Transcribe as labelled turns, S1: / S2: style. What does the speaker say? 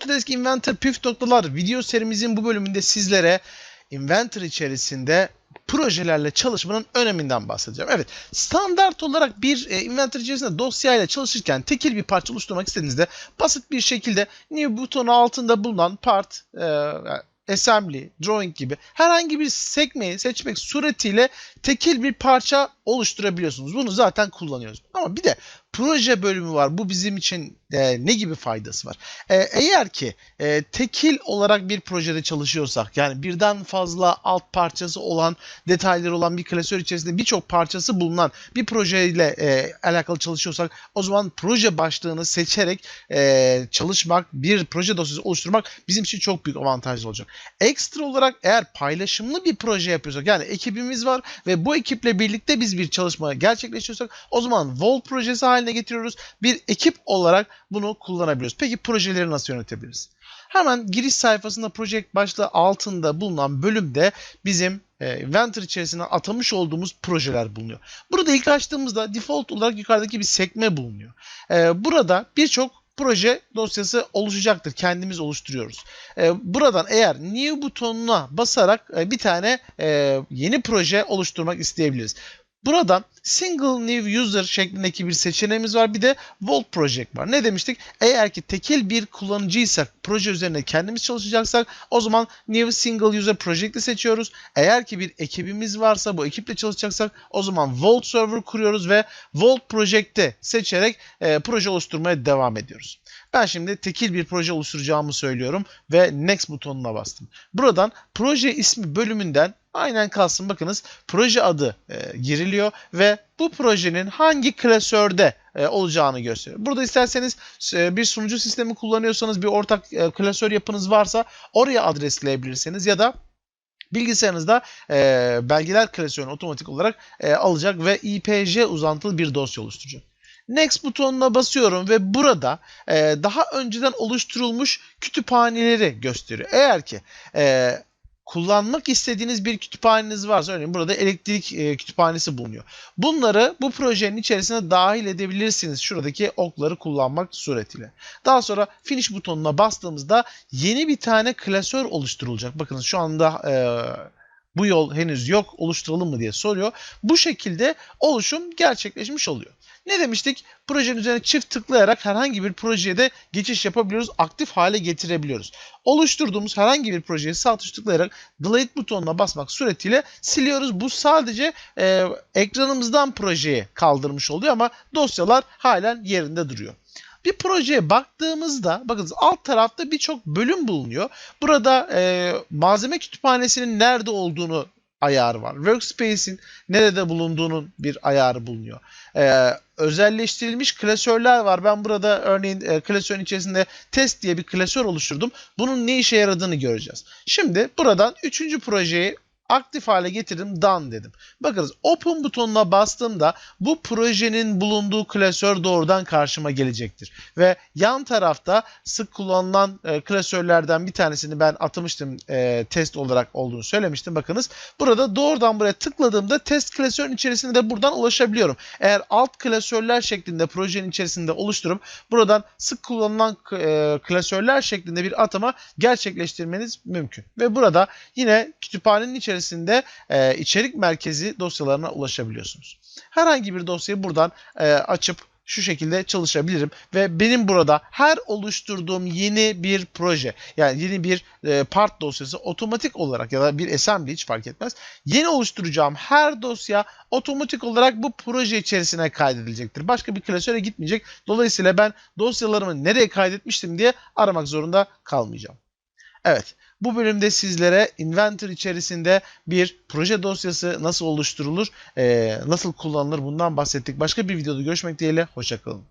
S1: Autodesk Inventor püf noktalar video serimizin bu bölümünde sizlere Inventor içerisinde projelerle çalışmanın öneminden bahsedeceğim. Evet, standart olarak bir e, Inventor içerisinde dosyayla çalışırken tekil bir parça oluşturmak istediğinizde basit bir şekilde New butonu altında bulunan part, e, assembly, drawing gibi herhangi bir sekmeyi seçmek suretiyle tekil bir parça oluşturabiliyorsunuz. Bunu zaten kullanıyoruz. Ama bir de proje bölümü var. Bu bizim için e, ne gibi faydası var? E, eğer ki e, tekil olarak bir projede çalışıyorsak yani birden fazla alt parçası olan detayları olan bir klasör içerisinde birçok parçası bulunan bir projeyle e, alakalı çalışıyorsak o zaman proje başlığını seçerek e, çalışmak, bir proje dosyası oluşturmak bizim için çok büyük avantajlı olacak. Ekstra olarak eğer paylaşımlı bir proje yapıyorsak yani ekibimiz var ve bu ekiple birlikte biz bir çalışma gerçekleştiriyorsak o zaman Volt projesi haline getiriyoruz. Bir ekip olarak bunu kullanabiliyoruz. Peki projeleri nasıl yönetebiliriz? Hemen giriş sayfasında proje başlığı altında bulunan bölümde bizim e, Inventor içerisine atamış olduğumuz projeler bulunuyor. Burada ilk açtığımızda default olarak yukarıdaki bir sekme bulunuyor. E, burada birçok proje dosyası oluşacaktır. Kendimiz oluşturuyoruz. E, buradan eğer New butonuna basarak e, bir tane e, yeni proje oluşturmak isteyebiliriz. Buradan Single New User şeklindeki bir seçeneğimiz var. Bir de Vault Project var. Ne demiştik? Eğer ki tekil bir kullanıcıysak, proje üzerine kendimiz çalışacaksak o zaman New Single User Project'i seçiyoruz. Eğer ki bir ekibimiz varsa, bu ekiple çalışacaksak o zaman Vault Server kuruyoruz ve Vault Project'i seçerek e, proje oluşturmaya devam ediyoruz. Ben şimdi tekil bir proje oluşturacağımı söylüyorum ve Next butonuna bastım. Buradan proje ismi bölümünden aynen kalsın bakınız proje adı e, giriliyor ve bu projenin hangi klasörde e, olacağını gösteriyor. Burada isterseniz e, bir sunucu sistemi kullanıyorsanız bir ortak e, klasör yapınız varsa oraya adresleyebilirsiniz ya da bilgisayarınızda e, belgeler klasörünü otomatik olarak e, alacak ve IPJ uzantılı bir dosya oluşturacak. Next butonuna basıyorum ve burada e, daha önceden oluşturulmuş kütüphaneleri gösteriyor. Eğer ki e, kullanmak istediğiniz bir kütüphaneniz varsa örneğin burada elektrik e, kütüphanesi bulunuyor. Bunları bu projenin içerisine dahil edebilirsiniz. Şuradaki okları kullanmak suretiyle. Daha sonra finish butonuna bastığımızda yeni bir tane klasör oluşturulacak. Bakın şu anda e, bu yol henüz yok oluşturalım mı diye soruyor. Bu şekilde oluşum gerçekleşmiş oluyor. Ne demiştik? Projenin üzerine çift tıklayarak herhangi bir projeye de geçiş yapabiliyoruz. Aktif hale getirebiliyoruz. Oluşturduğumuz herhangi bir projeyi sağ tuş tıklayarak delete butonuna basmak suretiyle siliyoruz. Bu sadece e, ekranımızdan projeyi kaldırmış oluyor ama dosyalar halen yerinde duruyor. Bir projeye baktığımızda bakın alt tarafta birçok bölüm bulunuyor. Burada e, malzeme kütüphanesinin nerede olduğunu ayarı var. Workspace'in nerede bulunduğunun bir ayarı bulunuyor. Ee, özelleştirilmiş klasörler var. Ben burada örneğin e, klasörün içerisinde test diye bir klasör oluşturdum. Bunun ne işe yaradığını göreceğiz. Şimdi buradan üçüncü projeyi aktif hale getirdim done dedim. Bakınız open butonuna bastığımda bu projenin bulunduğu klasör doğrudan karşıma gelecektir. Ve yan tarafta sık kullanılan e, klasörlerden bir tanesini ben atmıştım e, test olarak olduğunu söylemiştim. Bakınız burada doğrudan buraya tıkladığımda test klasörün içerisinde de buradan ulaşabiliyorum. Eğer alt klasörler şeklinde projenin içerisinde oluşturup buradan sık kullanılan e, klasörler şeklinde bir atama gerçekleştirmeniz mümkün. Ve burada yine kütüphanenin içerisinde içerisinde e, içerik merkezi dosyalarına ulaşabiliyorsunuz. Herhangi bir dosyayı buradan e, açıp şu şekilde çalışabilirim ve benim burada her oluşturduğum yeni bir proje yani yeni bir e, part dosyası otomatik olarak ya da bir assembly hiç fark etmez. Yeni oluşturacağım her dosya otomatik olarak bu proje içerisine kaydedilecektir. Başka bir klasöre gitmeyecek. Dolayısıyla ben dosyalarımı nereye kaydetmiştim diye aramak zorunda kalmayacağım. Evet, bu bölümde sizlere Inventor içerisinde bir proje dosyası nasıl oluşturulur, nasıl kullanılır bundan bahsettik. Başka bir videoda görüşmek dileğiyle, hoşçakalın.